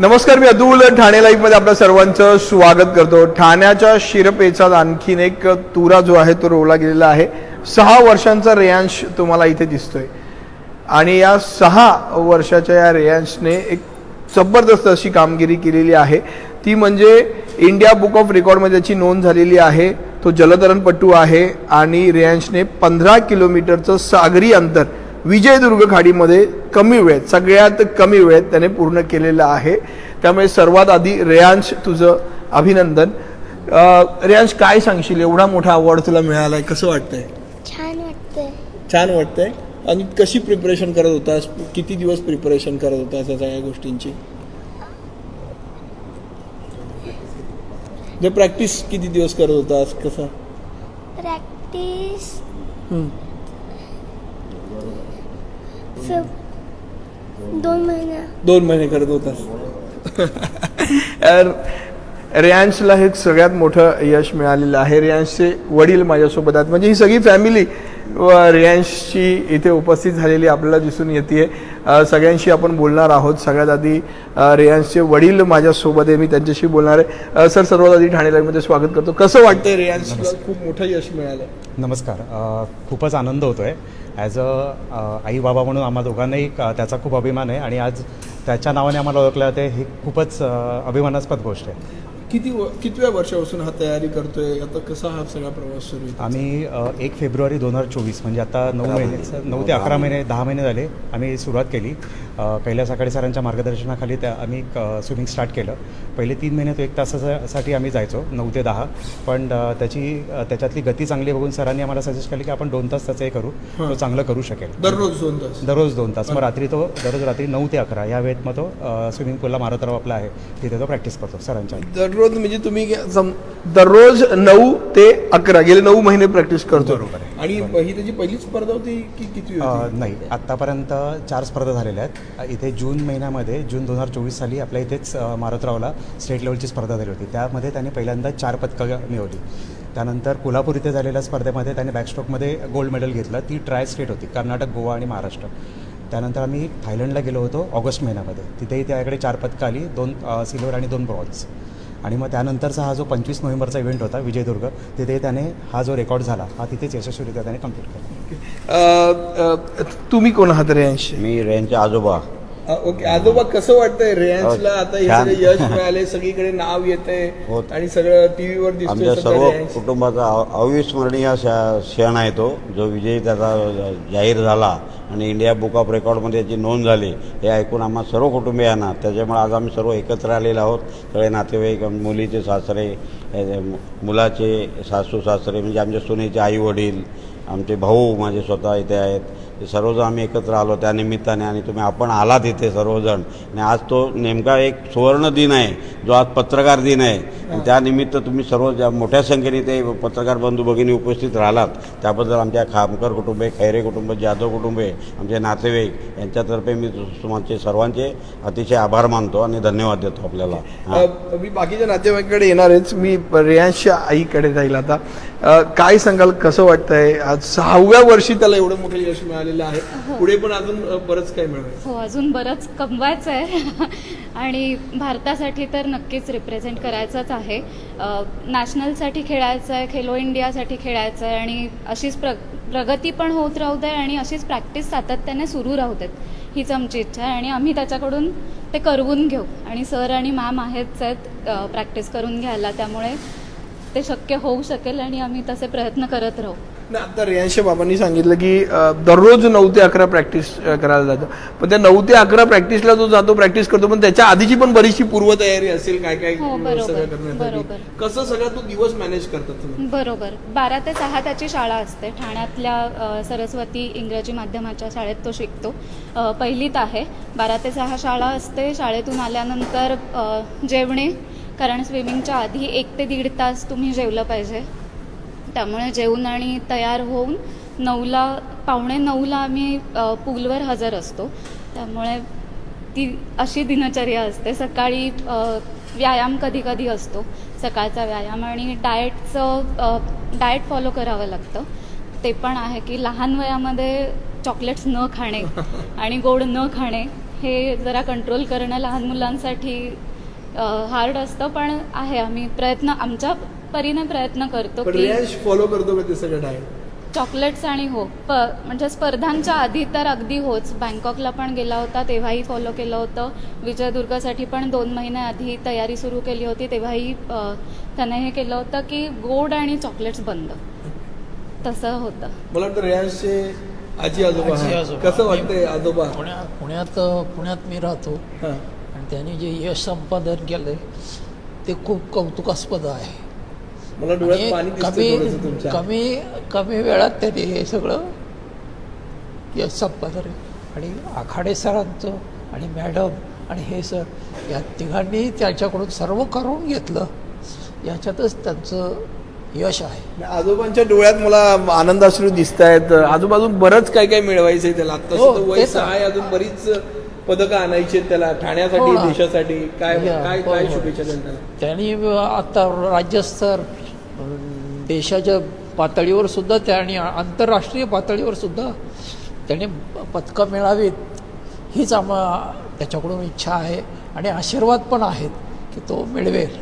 नमस्कार मी अतुल ठाणे लाईफमध्ये आपल्या सर्वांचं स्वागत करतो. ठाण्याच्या शिरपेचा आणखीन एक तुरा जो आहे तो रोवला गेलेला आहे. सहा वर्षांचा रेयांश तुम्हाला इथे दिसतोय. आणि या सहा वर्षाच्या या रेयांशने एक जबरदस्त अशी कामगिरी केलेली आहे. ती म्हणजे इंडिया बुक ऑफ रेकॉर्डमध्ये त्याची नोंद झालेली आहे. तो जलतरणपटू आहे आणि रेयांशने पंधरा किलोमीटरचं सागरी अंतर विजयदुर्ग खाडीमध्ये कमी वेळेत सगळ्यात कमी वेळेत त्याने पूर्ण केलेलं आहे. त्यामुळे सर्वात आधी रेयांश तुझं अभिनंदन. रेयांश काय सांगशील? एवढा मोठा अवॉर्ड तुला मिळालाय कसं वाटतंय? छान वाटतंय. छान वाटतंय. आणि कशी प्रिपरेशन करत होतास? किती दिवस प्रिपरेशन करत होतास या सगळ्या गोष्टींची? जे प्रॅक्टिस किती दिवस करत होतास? कसं? प्रॅक्टिस हम्म. दोन महिना. दोन महिने करत होतास. यार, रियांशला हे सगळ्यात मोठं यश मिळालेलं आहे. रियांशचे वडील माझ्यासोबत आहेत. म्हणजे ही सगळी फॅमिली रियांशची इथे उपस्थित झालेली आपल्याला दिसून येते सगळ्यांशी आपण बोलणार आहोत. सगळ्यात आधी रियांशचे वडील माझ्यासोबत आहे मी त्यांच्याशी बोलणार आहे. सर सर्वात आधी ठाणे लाईव्हमध्ये स्वागत करतो. कसं वाटतंय रियांशला? खूप मोठं यश मिळालं. नमस्कार. खूपच आनंद होतो आहे ॲज अ आई बाबा म्हणून आम्हा दोघांनाही त्याचा खूप अभिमान आहे. आणि आज त्याच्या नावाने आम्हाला ओळखलं जाते ही खूपच अभिमानास्पद गोष्ट आहे. किती व- कितव्या वर्षापासून हा तयारी करतोय? आता कसा हा सगळा प्रवास सुरू आहे? आम्ही एक फेब्रुवारी दोन हजार चोवीस म्हणजे आता नऊ महिने नऊ ते अकरा महिने दहा महिने झाले. आम्ही सुरुवात केली. कैलास आकडे सरांच्या मार्गदर्शनाखाली त्या आम्ही स्विमिंग स्टार्ट केलं. पहिले तीन महिने तो एक तासासाठी आम्ही जायचो नऊ ते दहा. पण त्याची त्याच्यातली गती चांगली बघून सरांनी आम्हाला सजेस्ट केली की आपण दोन तास त्याचं हे करू. तो चांगलं करू शकेल. दररोज दोन तास? दररोज दोन तास. मग रात्री तो दररोज रात्री नऊ ते अकरा. या वेळेत मग तो स्विमिंग पूलला मारुतराव आपला आहे. तिथे तो प्रॅक्टिस करतो सरांच्या. दररोज म्हणजे तुम्ही सम- दररोज नऊ ते अकरा गेले नऊ महिने प्रॅक्टिस करतो. बरोबर आहे. आणि ही त्याची पहिली स्पर्धा होती की किती अ, होती नाही आत्तापर्यंत चार स्पर्धा झालेल्या आहेत. इथे जून महिन्यामध्ये जून दोन हजार चोवीस साली आपल्या इथेच अ, मारुतरावला स्टेट लेवलची स्पर्धा झाली होती. त्यामध्ये त्याने पहिल्यांदा चार पदकं मिळवली. त्यानंतर कोल्हापूर इथे झालेल्या स्पर्धेमध्ये त्याने बॅकस्ट्रोकमध्ये गोल्ड मेडल घेतलं. ती ट्राय स्टेट होती कर्नाटक गोवा आणि महाराष्ट्र. त्यानंतर आम्ही थायलंडला गेलो होतो ऑगस्ट महिन्यामध्ये. तिथेही त्याकडे चार पदकं आली दोन सिल्वर आणि दोन ब्रॉन्झ आणि मग त्यानंतरचा हा जो पंचवीस नोव्हेंबरचा इव्हेंट होता विजयदुर्ग तिथे त्याने हा जो रेकॉर्ड झाला हा तिथेच यशस्वीरित्या त्याने कंप्लीट केला. तुम्ही कोण आहात रेयांश मी रेंजचे आजोबा. ओके आजोबा कसं वाटतंय रेयांशला आता हे छान. सगळे यश मिळाले सगळीकडे नाव येते हो. आणि सगळं टीव्ही वर आमच्या सर्व. कुटुंबाचा अव- अविस्मरणीय श- क्षण आहे तो जो विजयी त्याचा जाहीर झाला आणि इंडिया बुक ऑफ रेकॉर्डमध्ये याची नोंद झाली हे ऐकून आम्हा सर्व कुटुंबियांना त्याच्यामुळे आज आम्ही सर्व एकत्र आलेलो आहोत सगळे नातेवाईक मुलीचे सासरे मुलाचे सासू सासरे म्हणजे आमच्या सुनेचे आई वडील आमचे भाऊ माझे स्वतः इथे आहेत सर्वजण आम्ही एकत्र आलो त्या निमित्ताने आणि तुम्ही आपण आलात इथे सर्वजण. आणि आज तो नेमका एक सुवर्ण दिन आहे. जो आज पत्रकार दिन आहे. आणि त्यानिमित्त तुम्ही सर्व ज्या मोठ्या संख्येने ते पत्रकार बंधू भगिनी उपस्थित राहिलात. त्याबद्दल आमच्या खामकर कुटुंबे खैरे कुटुंब जाधव कुटुंबे आमचे नातेवाईक. यांच्यातर्फे मी तुमचे सर्वांचे अतिशय आभार मानतो आणि धन्यवाद देतो आपल्याला. मी बाकीच्या नातेवाईकडे येणारच. मी रियांशच्या आईकडे जाईल आता. काय सांगाल? कसं वाटतंय? आज सहाव्या वर्षी त्याला एवढं मोठं यश मिळालेलं आहे. पुढे पण अजून बरंच काही मिळवायचं हो अजून बरंच कमवायचं आहे. आणि भारतासाठी तर नक्कीच रिप्रेझेंट करायचंच आहे. नॅशनलसाठी खेळायचं आहे खेलो इंडियासाठी खेळायचं आहे आणि अशीच प्र प्रगती पण होत राहू दे आणि अशीच प्रॅक्टिस सातत्याने सुरू राहू देत. हीच आमची इच्छा आहे आणि आम्ही त्याच्याकडून ते करवून घेऊ. आणि सर आणि मॅम आहेतच आहेत प्रॅक्टिस करून घ्यायला. त्यामुळे ते शक्य होऊ शकेल आणि आम्ही तसे प्रयत्न करत राहू. ना आता रियांशच्या बाबांनी सांगितलं की दररोज नऊ ते अकरा प्रॅक्टिस करायला जातो. पण त्या नऊ ते अकरा प्रॅक्टिसला जो जातो प्रॅक्टिस करतो पण त्याच्या आधीची पण बरीचशी पूर्वतयारी असेल काय काय हो, बरोबर, सगळं करण्यासाठी. बरोबर. कसं सगळं तो दिवस मॅनेज करतात तुम्ही? बरोबर. बारा ते सहा त्याची शाळा असते. ठाण्यातल्या अ, सरस्वती इंग्रजी माध्यमाच्या शाळेत तो शिकतो. अ, पहिलीत आहे. बारा ते सहा शाळा असते. शाळेतून आल्यानंतर अ, जेवणे. कारण स्विमिंगच्या आधी एक ते दीड तास तुम्ही जेवलं पाहिजे. त्यामुळे जेवून आणि तयार होऊन नऊला पावणे नऊला आम्ही पूलवर हजर असतो. त्यामुळे ती अशी दिनचर्या असते. सकाळी व्यायाम कधी कधी असतो. सकाळचा व्यायाम आणि डाएटचं डाएट फॉलो करावं लागतं. ते पण आहे की लहान वयामध्ये चॉकलेट्स न खाणे आणि गोड न खाणे हे जरा कंट्रोल करणं लहान मुलांसाठी हार्ड असतं पण आहे. आम्ही प्रयत्न आमच्या परीने प्रयत्न करतो पण की रेयांश फॉलो करतो का ते सगळं डाएट चॉकलेट्स आणि हो. प म्हणजे स्पर्धांच्या आधी तर अगदी होच. बँकॉकला पण गेला होता तेव्हाही फॉलो केलं होतं. विजयदुर्गासाठी पण दोन महिन्याआधी तयारी सुरू केली होती तेव्हाही अ, त्याने हे केलं होतं की गोड आणि चॉकलेट्स बंद. तसं होतं. मला वाटतं आजी आजोबा आजी आहेत. आजोबा. कसं वाटतंय आजोबा? पुण्यात पुण्यात पुण्यात मी राहतो. हा. आणि त्यांनी जे यश संपादन केलंय ते खूप कौतुकास्पद आहे. मला डोळ्यात पाणी कमी कमी कमी वेळात त्यांनी हे सगळं यश संपादन आणि आखाडे सरांचं आणि मॅडम आणि हे सर या तिघांनी त्याच्याकडून सर्व करून घेतलं. याच्यातच त्यांचं यश आहे. आजोबांच्या डोळ्यात मला आनंदाश्रू दिसत आहेत आजूबाजू बरंच काय काय मिळवायचंय त्याला. आता हो, आहे अजून बरीच पदकं आणायची त्याला. ठाण्यासाठी हो. देशासाठी. काय काय हो, काय हो. शुभेच्छा त्यांनी आता राज्यस्तर देशाच्या पातळीवर सुद्धा त्यांनी आंतरराष्ट्रीय पातळीवर सुद्धा त्यांनी पदकं मिळावीत हीच आम्हा त्याच्याकडून इच्छा आहे आणि आशीर्वाद पण आहेत की तो मिळवेल.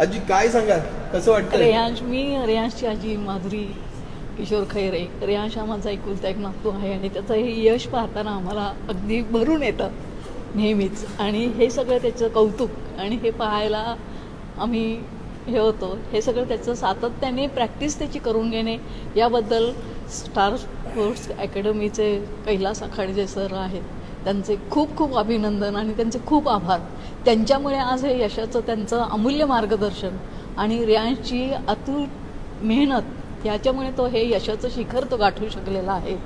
आजी काय सांगा कसं वाटतं रेयांश मी रेयांशची आजी माधुरी किशोर खैरे. रेयांश हा माझा एकुलता एक नातू आहे आणि त्याचं हे यश पाहताना आम्हाला अगदी भरून येतं नेहमीच. आणि हे सगळं त्याचं कौतुक आणि हे पाहायला आम्ही हे होतो. हे सगळं त्याचं सातत्याने प्रॅक्टिस त्याची करून घेणे. याबद्दल स्टार स्पोर्ट्स अकॅडमीचे कैलास आखाडे सर आहेत. त्यांचे खूप खूप अभिनंदन आणि त्यांचे खूप आभार. त्यांच्यामुळे आज हे यशाचं त्यांचं अमूल्य मार्गदर्शन आणि रियांशची अतुल मेहनत याच्यामुळे तो हे यशाचं शिखर तो गाठू शकलेला आहे.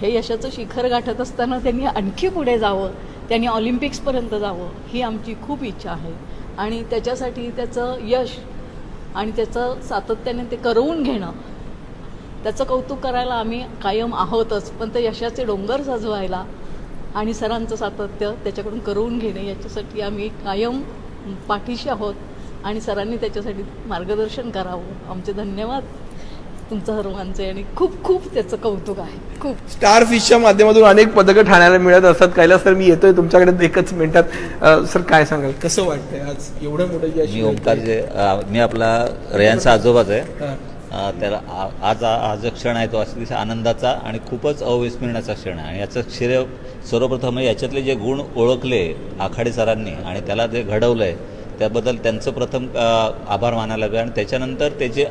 हे यशाचं शिखर गाठत असताना त्यांनी आणखी पुढे जावं. त्यांनी ऑलिम्पिक्सपर्यंत जावं ही आमची खूप इच्छा आहे. आणि त्याच्यासाठी त्याचं यश आणि त्याचं सातत्याने ते करवून घेणं. त्याचं कौतुक करायला आम्ही कायम आहोतच पण ते यशाचे डोंगर सजवायला आणि सरांचं सातत्य त्याच्याकडून करवून घेणे याच्यासाठी आम्ही कायम पाठीशी आहोत आणि सरांनी त्याच्यासाठी मार्गदर्शन करावं. आमचे धन्यवाद. तुमचं सर्वांचे आणि खूप खूप त्याचं कौतुक आहे. खूप. स्टार फिशच्या माध्यमातून अनेक पदकं ठाण्याला मिळत असतात. कैलास सर मी येतोय तुमच्याकडे एकच मिनिटात अं, सर काय सांगाल? कसं वाटतंय आज? एवढं मोठं मी ओंकार जे अ, मी आपला रेयांचा आजोबाच आहे. हा. अ, त्याला आ- आज हा जो क्षण आहे तो. अतिशय आनंदाचा आणि खूपच अविस्मरणाचा क्षण आहे. आणि याचं श्रेय सर्वप्रथम याच्यातले जे गुण ओळखले आखाडे सरांनी आणि त्याला जे घडवलं आहे त्याबद्दल त्यांचं प्रथम आभार मानायला लागलं. आणि त्याच्यानंतर त्याचे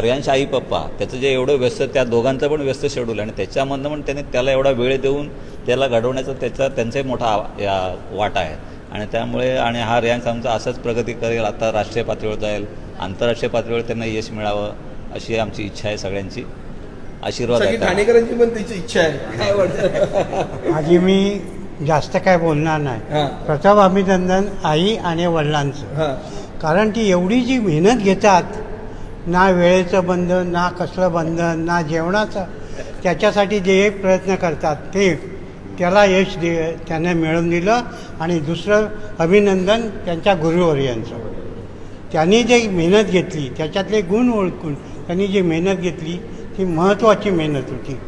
रेयांश आई पप्पा त्याचं जे एवढं व्यस्त त्या दोघांचं पण व्यस्त शेड्यूल आहे. आणि त्याच्यामधनं पण त्याने त्याला एवढा वेळ देऊन त्याला घडवण्याचा त्याचा त्यांचाही मोठा वाटा आहे. आणि त्यामुळे आणि हा रेयांश आमचा असंच प्रगती करेल. आता राष्ट्रीय पातळीवर जाईल. आंतरराष्ट्रीय पातळीवर त्यांना यश मिळावं अशी आमची इच्छा आहे सगळ्यांची. आशीर्वाद आहे. ठाणेकरांची पण त्याची इच्छा आहे. काय वाटतं? आधी मी जास्त काय बोलणार नाही. प्रथम अभिनंदन आई आणि वडिलांचं. कारण ती एवढी जी मेहनत घेतात ना वेळेचं बंधन ना कसलं बंधन ना जेवणाचं त्याच्यासाठी जे एक प्रयत्न करतात ते त्याला यश दे त्याने मिळवून दिलं आणि दुसरं अभिनंदन त्यांच्या गुरुवर्यांचं त्यांनी जे मेहनत घेतली त्याच्यातले गुण ओळखून त्यांनी जी मेहनत घेतली ती महत्त्वाची मेहनत होती.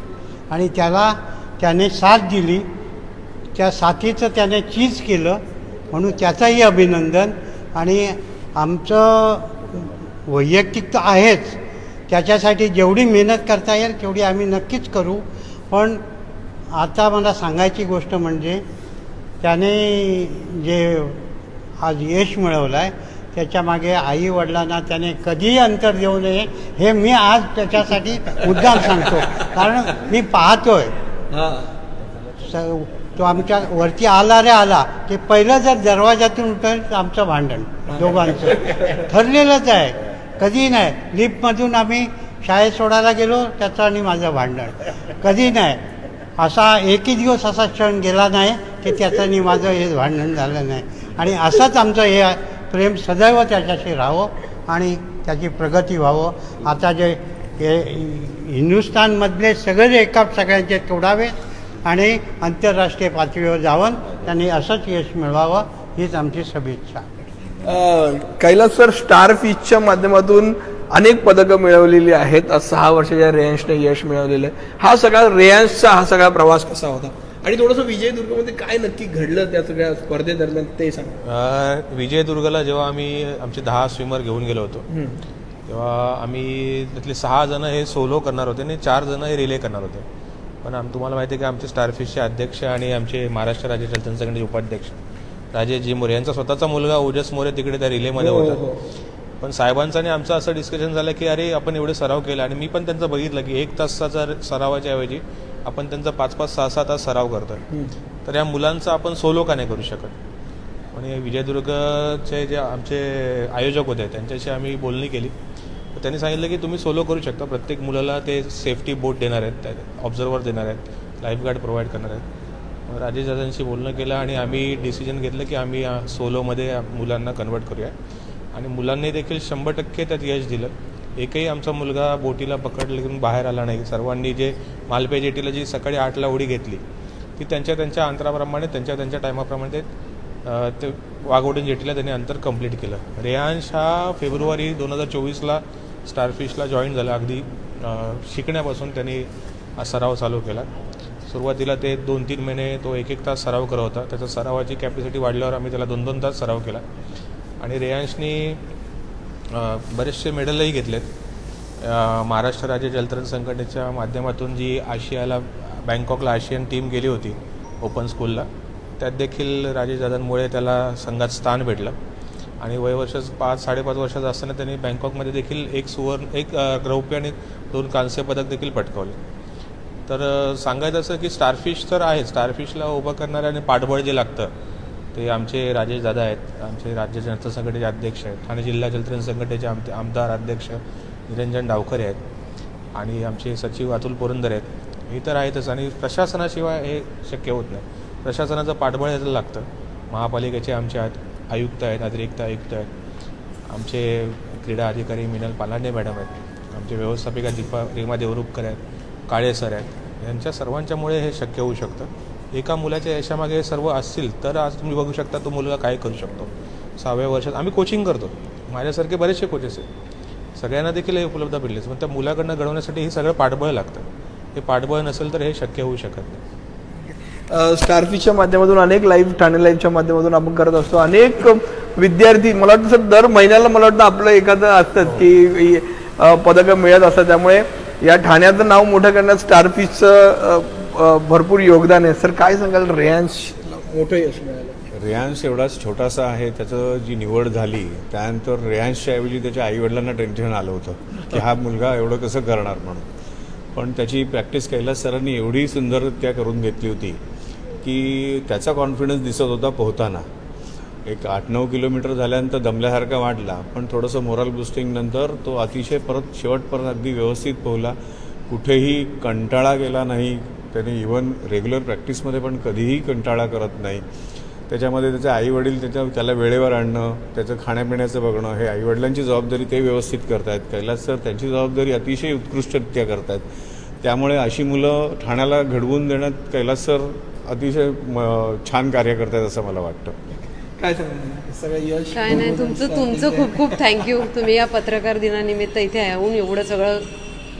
आणि त्याला त्याने साथ दिली त्या साथीचं त्याने चीज केलं म्हणून त्याचंही अभिनंदन. आणि आमचं वैयक्तिक तर आहेच. त्याच्यासाठी जेवढी मेहनत करता येईल तेवढी आम्ही नक्कीच करू. पण आता मला सांगायची गोष्ट म्हणजे त्याने जे आज यश मिळवलं आहे त्याच्यामागे आई वडिलांना त्याने कधीही अंतर देऊ नये हे मी आज त्याच्यासाठी मुद्दाम सांगतो. कारण मी पाहतोय. स तो आमच्या वरती आला रे आला. की पहिलं जर दरवाजातून उठेल तर आमचं भांडण दोघांचं. ठरलेलंच आहे. कधी नाही. लिफ्टमधून आम्ही शाळेत सोडायला गेलो त्याचं आणि माझं भांडण. कधी नाही. असा एकही दिवस असा क्षण गेला नाही की त्याचं आणि माझं हे भांडण झालं नाही. आणि असंच आमचं हे प्रेम सदैव त्याच्याशी राहावं आणि त्याची प्रगती व्हावं. आता जे हे हिंदुस्थानमधले सगळे एका सगळ्यांचे तोडावे आणि आंतरराष्ट्रीय पातळीवर जावं त्यांनी असंच यश मिळवावं हीच आमची शुभेच्छा. अं, कैलास सर स्टार फिशच्या माध्यमातून अनेक पदकं मिळवलेली आहेत. आज सहा वर्षाच्या रेयांशने यश मिळवलेलं आहे. हा सगळा रेयांशचा हा सगळा प्रवास कसा होता? आणि थोडंसं विजयदुर्गमध्ये काय नक्की घडलं त्या सगळ्या स्पर्धेदरम्यान ते सांग. अ, विजयदुर्गला जेव्हा आम्ही आमचे दहा स्विमर घेऊन गेलो होतो तेव्हा आम्ही त्यातले सहा जण हे सोलो करणार होते आणि चार जण हे रिले करणार होते. पण आम तुम्हाला माहिती आहे की आमचे स्टारफिशचे अध्यक्ष आणि आमचे महाराष्ट्र राज्य चलतन संघटनेचे उपाध्यक्ष राजेश जी मोरे यांचा स्वतःचा मुलगा ओजस मोरे तिकडे त्या रिलेमध्ये होता. पण साहेबांचं आणि आमचं असं डिस्कशन झालं की अरे आपण एवढे सराव केला आणि मी पण त्यांचं बघितलं की एक तासाचा सरावाच्या ऐवजी आपण त्यांचा पाच पाच सहा सहा तास सराव करतोय. तर या मुलांचा आपण सोलो का नाही करू शकत? आणि विजयदुर्गचे जे आमचे आयोजक होते त्यांच्याशी आम्ही बोलणी केली. त्यांनी सांगितलं की तुम्ही सोलो करू शकता. प्रत्येक मुलाला ते सेफ्टी बोट देणार आहेत ऑब्झर्वर देणार आहेत लाईफगार्ड प्रोव्हाइड करणार आहेत. राजेश दादांशी बोलणं केलं आणि आम्ही डिसिजन घेतलं की आम्ही सोलोमध्ये मुलांना कन्वर्ट करूया. आणि मुलांनी देखील शंभर टक्के त्यात यश दिलं. एकही आमचा मुलगा बोटीला पकडलं घेऊन बाहेर आला नाही. सर्वांनी जे मालपे जेटीला जी सकाळी आठला उडी घेतली ती त्यांच्या त्यांच्या अंतराप्रमाणे त्यांच्या त्यांच्या टायमाप्रमाणे ते अ, ते जेटीला त्यांनी अंतर कंप्लीट केलं. रेहांश हा फेब्रुवारी दोन हजार चोवीसला स्टारफिशला जॉईन झाला. अगदी शिकण्यापासून त्यांनी हा सराव चालू केला. सुरुवातीला ते दोन तीन महिने तो एक एक तास सराव करत होता. त्याचा सरावाची कॅपॅसिटी वाढल्यावर आम्ही त्याला दोन दोन तास सराव केला. आणि रेयांशनी बरेचसे मेडलही घेतलेत. महाराष्ट्र राज्य जलतरण संघटनेच्या माध्यमातून जी आशियाला बँकॉकला आशियन टीम गेली होती ओपन स्कूलला त्यात देखील राजेश दादांमुळे त्याला संघात स्थान भेटलं. आणि वयवर्ष पाच साडेपाच वर्षाचा असताना त्यांनी बँकॉकमध्ये देखील एक सुवर्ण एक रौप्य आणि दोन कांस्य पदक देखील पटकावले. तर सांगायचं असं की स्टारफिश तर आहे. स्टारफिशला उभं करणारं आणि पाठबळ जे लागतं ते आमचे राजेश दादा आहेत. आमचे राज्य जनता संघटनेचे अध्यक्ष आहेत. ठाणे जिल्हा जलतरण संघटनेचे आमचे आमदार अध्यक्ष निरंजन डावखरे आहेत. आणि आमचे सचिव अतुल पुरंदर आहेत. हे तर आहेतच. आणि प्रशासनाशिवाय हे शक्य होत नाही. प्रशासनाचं पाठबळ याचं लागतं. महापालिकेचे आमचे आहेत आयुक्त आहेत अतिरिक्त आयुक्त आहेत. आमचे क्रीडा अधिकारी मिनल पालांडे मॅडम आहेत. आमचे व्यवस्थापिका दीपा रीमा देवरुपकर आहेत काळे सर आहेत. यांच्या सर्वांच्यामुळे हे शक्य होऊ शकतं. एका मुलाच्या यशामागे हे सर्व असतील तर आज तुम्ही बघू शकता तो मुलगा काय करू शकतो. सहाव्या वर्षात आम्ही कोचिंग करतो. माझ्यासारखे बरेचसे कोचेस आहेत. सगळ्यांना देखील हे उपलब्ध पडलेच पण त्या मुलाकडनं घडवण्यासाठी हे सगळं पाठबळ लागतं. हे पाठबळ नसेल तर हे शक्य होऊ शकत नाही. स्टारफिशच्या माध्यमातून अनेक लाईव्ह ठाणे लाईव्हच्या माध्यमातून आपण करत असतो. अनेक विद्यार्थी मला वाटतं सर दर महिन्याला मला वाटतं आपलं एखादं असतं की अ, पदकं मिळत असतात. त्यामुळे या ठाण्याचं नाव मोठं करण्यात स्टारफिशचं भरपूर योगदान आहे. सर काय सांगाल रेयांश? मोठं यश मिळालं. रेयांश एवढाच छोटासा आहे. त्याचं जी निवड झाली त्यानंतर रेयांशच्या ऐवजी त्याच्या आईवडिलांना टेन्शन आलं होतं की हा मुलगा एवढं कसं करणार म्हणून. पण त्याची प्रॅक्टिस कैलास सरांनी एवढी सुंदररित्या करून घेतली होती. की त्याचा कॉन्फिडन्स दिसत होता पोहताना. एक आठ नऊ किलोमीटर झाल्यानंतर दमल्यासारखा वाटला पण थोडंसं मोरल बुस्टिंग नंतर तो अतिशय परत शेवटपर्यंत अगदी व्यवस्थित पोहला. कुठेही कंटाळा गेला नाही. त्याने इवन रेग्युलर प्रॅक्टिसमध्ये पण कधीही कंटाळा करत नाही. त्याच्यामध्ये त्याचे आईवडील त्याच्या त्याला वेळेवर आणणं त्याचं खाण्यापिण्याचं बघणं हे आईवडिलांची जबाबदारी ते व्यवस्थित करतायत. कैलास सर त्यांची जबाबदारी अतिशय उत्कृष्टरित्या करतायत. त्यामुळे अशी मुलं ठाण्याला घडवून देण्यात कैलास सर अतिशय म, छान कार्य करतायत असं मला वाटतं. काय सगळं यश काय नाही तुमचं तुमचं खूप खूप थँक्यू तुम्ही या पत्रकार दिनानिमित्त इथे येऊन एवढं सगळं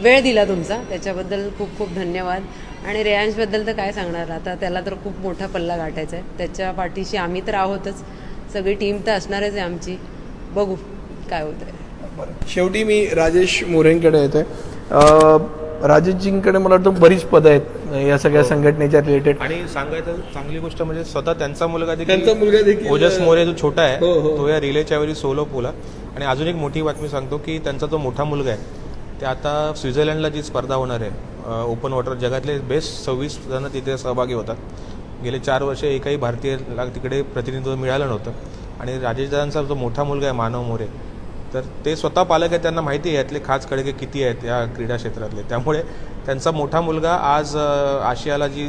वेळ दिला तुमचा. त्याच्याबद्दल खूप खूप धन्यवाद. आणि रेयांशबद्दल तर काय सांगणार? आता त्याला तर खूप मोठा पल्ला गाठायचा आहे त्याच्या पाठीशी आम्ही तर आहोतच. सगळी टीम तर असणारच आहे आमची. बघू काय होतंय. शेवटी मी राजेश मोरेंकडे येतोय. अ, राजेशजींकडे मला वाटतं बरीच पदं आहेत या सगळ्या संघटनेच्या रिलेटेड आणि सांगायचं चांगली गोष्ट म्हणजे स्वतः त्यांचा मुलगा त्यांचा मुलगा देखील- ओजस मोरे जो छोटा आहे हो, हो. तो या रिलेच्या वेळी सोलो पोला. आणि अजून एक मोठी बातमी सांगतो की त्यांचा जो मोठा मुलगा आहे ते आता स्वित्झर्लंडला जी स्पर्धा होणार आहे ओपन वॉटर जगातले बेस्ट सव्वीस जण तिथे सहभागी होतात. गेले चार वर्ष एकही भारतीयला तिकडे प्रतिनिधित्व मिळालं नव्हतं. आणि राजेशदादांचा जो मोठा मुलगा आहे मानव मोरे तर ते स्वतः पालक आहेत त्यांना माहिती आहे यातले खास खडके किती आहेत या क्रीडा क्षेत्रातले. त्यामुळे त्यांचा मोठा मुलगा आज आशियाला जी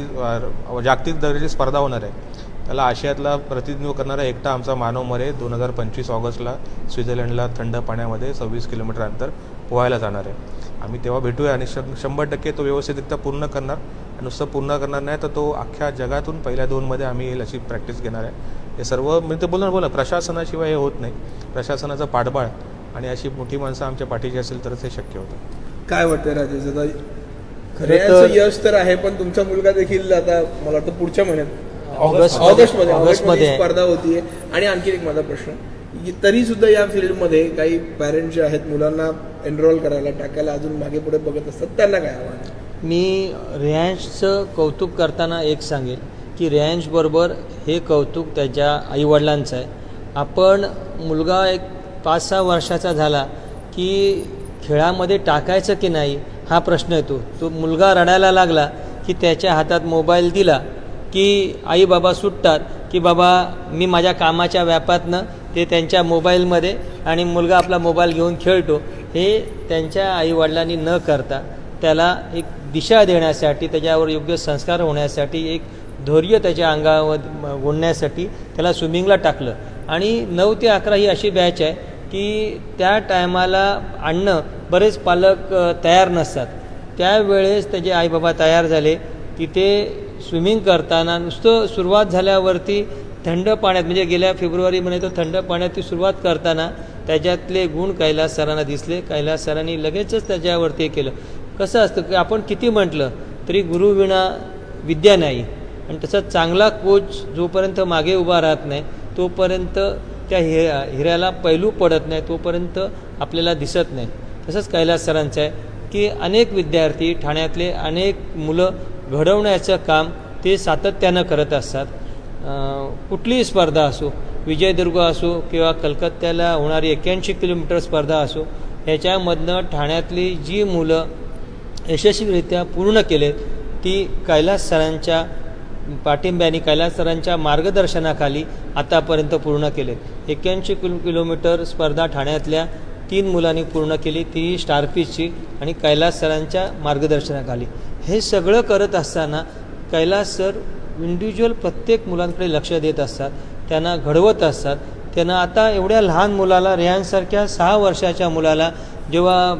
जागतिक दर्जाची स्पर्धा होणार आहे त्याला आशियातला प्रतिनिधित्व करणारा एकटा आमचा मानव मरे दोन हजार पंचवीस ऑगस्टला स्वित्झर्लंडला थंड पाण्यामध्ये सव्वीस किलोमीटर अंतर पोहायला जाणार आहे. आम्ही तेव्हा भेटूया आणि शं शंभर टक्के तो व्यवस्थितरित्या पूर्ण करणार. आणि नुसतं पूर्ण करणार नाही तर तो अख्ख्या जगातून पहिल्या दोनमध्ये आम्ही येईल अशी प्रॅक्टिस घेणार आहे. हे सर्व मी ते बोलणार बोला प्रशासनाशिवाय हे होत नाही. प्रशासनाचं पाठबळ आणि अशी मोठी माणसं आमच्या पाठीची असेल तरच हे शक्य होतं. काय वाटतं राजेश दादा? रेयांचं यश तर आहे पण तुमचा मुलगा देखील आता मला वाटतं पुढच्या महिन्यात ऑगस्ट ऑगस्टमध्ये ऑगस्टमध्ये ऑगस्टमध्ये आहे. स्पर्धा होतीये. आणि आणखी एक माझा प्रश्न तरी सुद्धा या फील्डमध्ये काही पॅरेंट जे आहेत मुलांना एनरोल करायला टाकायला अजून मागे पुढे बघत असतात त्यांना काय आव्हान मी रेयांशचं कौतुक करताना एक सांगेल की रेयांशबरोबर हे कौतुक त्याच्या आईवडिलांचं आहे. आपण मुलगा एक पाच सहा वर्षाचा झाला की खेळामध्ये टाकायचं की नाही हा प्रश्न येतो. तो मुलगा रडायला लागला की त्याच्या हातात मोबाईल दिला की आई बाबा सुटतात की बाबा मी माझ्या कामाच्या व्यापातनं ते त्यांच्या मोबाईलमध्ये आणि मुलगा आपला मोबाईल घेऊन खेळतो हे त्यांच्या आईवडिलांनी न करता त्याला एक दिशा देण्यासाठी त्याच्यावर योग्य संस्कार होण्यासाठी एक धैर्य त्याच्या अंगावर गुणण्यासाठी त्याला स्विमिंगला टाकलं. आणि नऊ ते अकरा ही अशी बॅच आहे की त्या टायमाला आणणं बरेच पालक तयार नसतात. त्यावेळेस त्याचे आईबाबा तयार झाले. तिथे स्विमिंग करताना नुसतं सुरुवात झाल्यावरती थंड पाण्यात म्हणजे गेल्या फेब्रुवारीमध्ये तो थंड पाण्यात ती सुरुवात करताना त्याच्यातले गुण कैलास सरांना दिसले. कैलास सरांनी लगेचच त्याच्यावरती हे केलं. कसं असतं की आपण किती म्हटलं तरी गुरुविणा विद्या नाही. आणि तसा चांगला कोच जोपर्यंत मागे उभा राहत नाही तोपर्यंत त्या हि हिऱ्याला पैलू पडत नाही तोपर्यंत आपल्याला दिसत नाही. तसंच कैलास सरांचं आहे की अनेक विद्यार्थी ठाण्यातले अनेक मुलं घडवण्याचं काम ते सातत्यानं करत असतात. कुठलीही स्पर्धा असो विजयदुर्ग असो किंवा कलकत्त्याला होणारी एक्क्याऐंशी किलोमीटर स्पर्धा असो ह्याच्यामधनं ठाण्यातली जी मुलं यशस्वीरित्या पूर्ण केलेत ती कैलास सरांच्या पाठिंब्याने कैलास सरांच्या मार्गदर्शनाखाली आतापर्यंत पूर्ण केले. एक्क्याऐंशी किलो किलोमीटर स्पर्धा ठाण्यातल्या तीन मुलांनी पूर्ण केली. ती स्टारफिशची आणि कैलास सरांच्या मार्गदर्शनाखाली. हे सगळं करत असताना कैलास सर इंडिव्हिज्युअल प्रत्येक मुलांकडे लक्ष देत असतात. त्यांना घडवत असतात. त्यांना आता एवढ्या लहान मुलाला रेहानसारख्या सहा वर्षाच्या मुलाला जेव्हा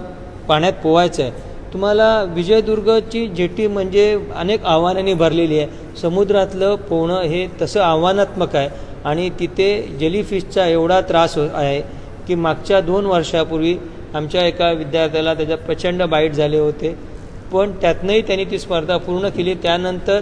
पाण्यात पोवायचं आहे तुम्हाला विजयदुर्गची जेटी म्हणजे अनेक आव्हानांनी भरलेली आहे. समुद्रातलं पोहणं हे तसं आव्हानात्मक आहे आणि तिथे जेलीफिशचा एवढा त्रास हो आहे की मागच्या दोन वर्षापूर्वी आमच्या एका विद्यार्थ्याला त्याच्या प्रचंड बाईट झाले होते. पण त्यातनंही त्यांनी ती स्पर्धा पूर्ण केली. त्यानंतर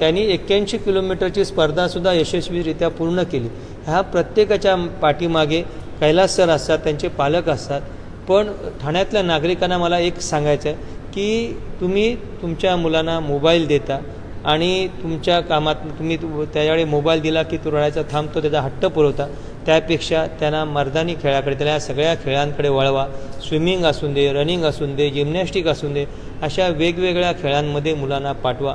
त्यांनी एक्क्याऐंशी किलोमीटरची स्पर्धासुद्धा यशस्वीरित्या पूर्ण केली. ह्या प्रत्येकाच्या पाठीमागे कैलास सर असतात त्यांचे पालक असतात. पण ठाण्यातल्या नागरिकांना मला एक सांगायचं आहे की तुम्ही तुमच्या मुलांना मोबाईल देता आणि तुमच्या कामात तुम्ही त्याच्यावेळी त्याच्याकडे मोबाईल दिला की तो रडायचा थांबतो त्याचा हट्ट पुरवता. त्यापेक्षा त्यांना मर्दानी खेळाकडे त्याला सगळ्या खेळांकडे वळवा. स्विमिंग असून दे रनिंग असून दे जिम्नॅस्टिक असून दे अशा वेगवेगळ्या खेळांमध्ये मुलांना पाठवा.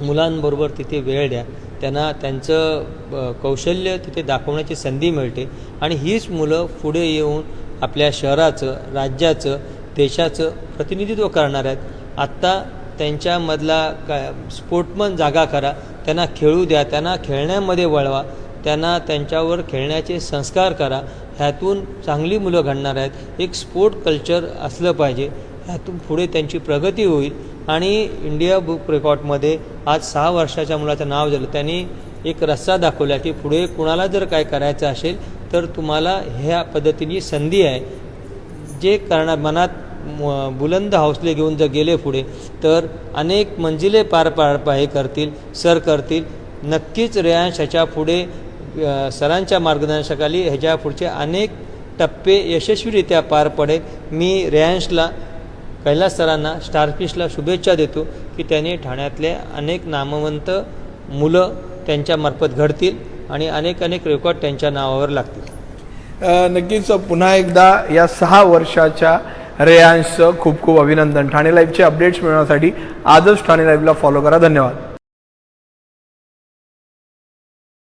मुलांबरोबर तिथे वेळ द्या. त्यांना त्यांचं कौशल्य तिथे दाखवण्याची संधी मिळते. आणि हीच मुलं पुढे येऊन आपल्या शहराचं राज्याचं देशाचं प्रतिनिधित्व करणार आहेत. आत्ता त्यांच्यामधला काय स्पोर्टमन जागा करा त्यांना खेळू द्या त्यांना खेळण्यामध्ये वळवा त्यांना त्यांच्यावर खेळण्याचे संस्कार करा ह्यातून चांगली मुलं घडणार आहेत. एक स्पोर्ट कल्चर असलं पाहिजे ह्यातून पुढे त्यांची प्रगती होईल. आणि इंडिया बुक रेकॉर्डमध्ये आज सहा वर्षाच्या मुलाचं नाव झालं. त्यांनी एक रस्ता दाखवला की पुढे कुणाला जर काय करायचं असेल तर तुम्हाला ह्या पद्धतीने संधी आहे. जे करणार मनात बुलंद हौसले घेऊन जर गेले पुढे तर अनेक मंजिले पार पार हे करतील सर करतील. नक्कीच रेयांश ह्याच्या पुढे सरांच्या मार्गदर्शनाखाली ह्याच्या पुढचे अनेक टप्पे यशस्वीरित्या पार पडेल. मी रेयांशला कैलास सरांना स्टारफिशला शुभेच्छा देतो की त्याने ठाण्यातले अनेक नामवंत मुलं त्यांच्यामार्फत घडतील. आणि अनेक अनेक रेकॉर्ड त्यांच्या नावावर लागतील. नक्कीच पुन्हा एकदा या सहा वर्षाच्या रेयांशचं खूप खूप अभिनंदन. ठाणे लाईव्हचे अपडेट्स मिळवण्यासाठी आजच ठाणे लाईव्हला फॉलो करा. धन्यवाद.